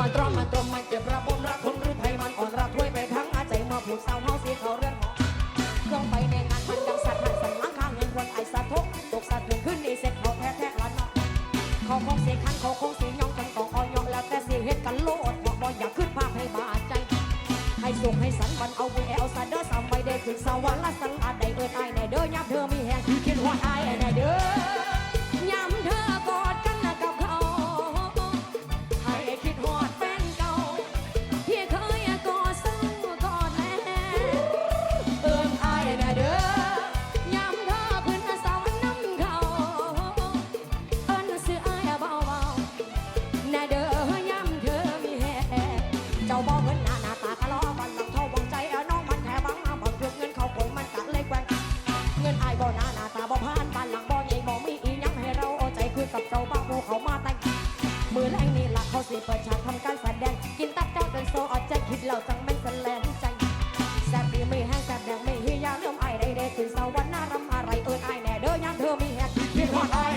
มันตรอมมันตรมมันเจ็บระบมรักคนหรือไทยมันอ่อนรักถ้วยไปทั้งอาใจมาผูกสาวเฮาสีเขาเรื่อนหอเครื่องไปในงานมันดังสัตว์หันสันหลังข้างเงินคนไอสะทกตกสัตว์เงินขึ้นนี่เสร็จเขาแท้แท้ละเนเขาคงเสียคันเขาคงเสียยองจังกองออยองแล้วแต่เสียเฮ็ดกันโลดบอกบ่อยากขึ้นภาพให้บาดใจให้สุขให้สันบันเอาบุญเอาสาเด้อสามใบเด้ขึ้นสวรรค์ละสังอาได ตาบ่ผ่านบ้านหลังบ่ใหญ่บ่มีอีหยังให้เราเอาใจคุยกับเราบ้างหมู่เขามาแต่งมือแรงนี่ล่ะเขาสิเปิดฉากทำการแสดงกินตับเจ้าเป็นโซเอาใจคิดเราจังไม่แสลงใจแซ่บดีไม่แห้งแซ่บแดงไม่เฮียเรื่อมไอ้ใด็กถึงสวรรค์น่ารำอะไรเอิญไอแน่เด้อยามเธอมีแหกคิดว่า